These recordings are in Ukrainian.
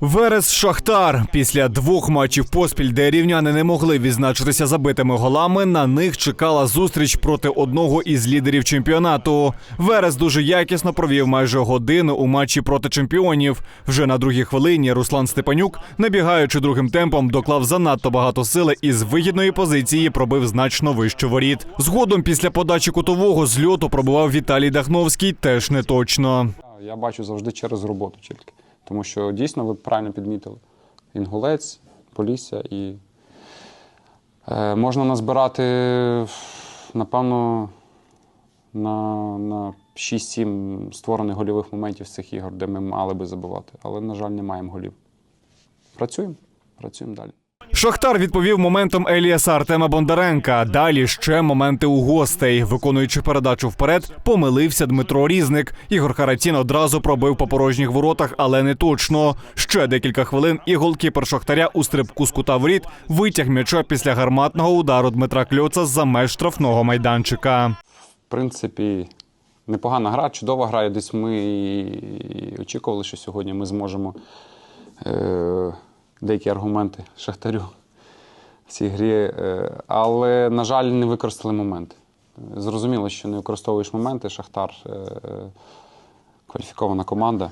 Верес Шахтар після двох матчів поспіль, де рівняни не могли відзначитися забитими голами. На них чекала зустріч проти одного із лідерів чемпіонату. Верес дуже якісно провів майже годину у матчі проти чемпіонів. Вже на другій хвилині Руслан Степанюк, набігаючи другим темпом, доклав занадто багато сили і з вигідної позиції пробив значно вище воріт. Згодом після подачі кутового з льоту пробував Віталій Дахновський теж не точно. Я бачу завжди через роботу тільки. Тому що дійсно ви правильно підмітили. Інгулець, Полісся і е, можна назбирати, напевно, на, на 6-7 створених гольових моментів з цих ігор, де ми мали би забивати. Але, на жаль, не маємо голів. Працюємо, працюємо далі. Шахтар відповів моментом Еліаса Артема Бондаренка. Далі ще моменти у гостей. Виконуючи передачу вперед, помилився Дмитро Різник. Ігор Харатін одразу пробив по порожніх воротах, але не точно. Ще декілька хвилин і голкіпер Шахтаря у стрибку з кута воріт витяг м'яча після гарматного удару Дмитра Кльоца за меж штрафного майданчика. В принципі, непогана гра, чудова гра. Десь ми і очікували, що сьогодні ми зможемо е, деякі аргументи Шахтарю в цій грі. Е, але, на жаль, не використали моменти. Зрозуміло, що не використовуєш моменти. Шахтар е, кваліфікована команда.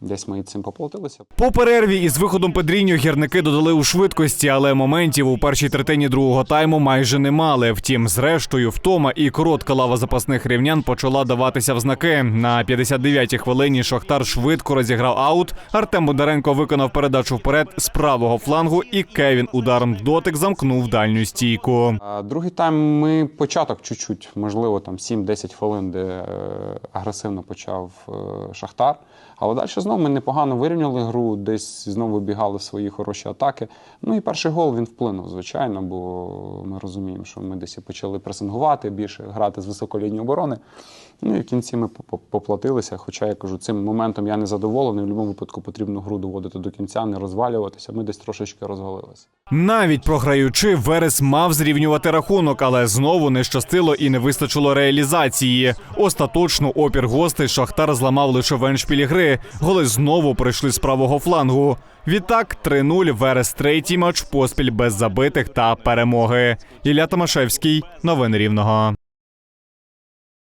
Десь ми цим поплатилися. По перерві із виходом Педріньо гірники додали у швидкості, але моментів у першій третині другого тайму майже не мали. Втім, зрештою, втома і коротка лава запасних рівнян почала даватися в знаки. На 59-й хвилині Шахтар швидко розіграв аут. Артем Бондаренко виконав передачу вперед з правого флангу, і Кевін ударом в дотик замкнув дальню стійку. Другий тайм ми початок чуть-чуть, можливо, там 7-10 хвилин, де е, агресивно почав е, Шахтар. Але далі знову ми непогано вирівняли гру, десь знову вибігали в свої хороші атаки. Ну і перший гол він вплинув, звичайно, бо ми розуміємо, що ми десь почали пресингувати, більше грати з високої оборони. Ну і в кінці ми поплатилися. Хоча я кажу, цим моментом я не задоволений. В будь-якому випадку потрібно гру доводити до кінця, не розвалюватися. Ми десь трошечки розвалилися. Навіть програючи, Верес мав зрівнювати рахунок, але знову не щастило і не вистачило реалізації. Остаточно опір гостей Шахтар зламав лише в еншпілі гри. Голи знову прийшли з правого флангу. Відтак 3-0 Верес третій матч поспіль без забитих та перемоги. Ілля Томашевський. Новини Рівного.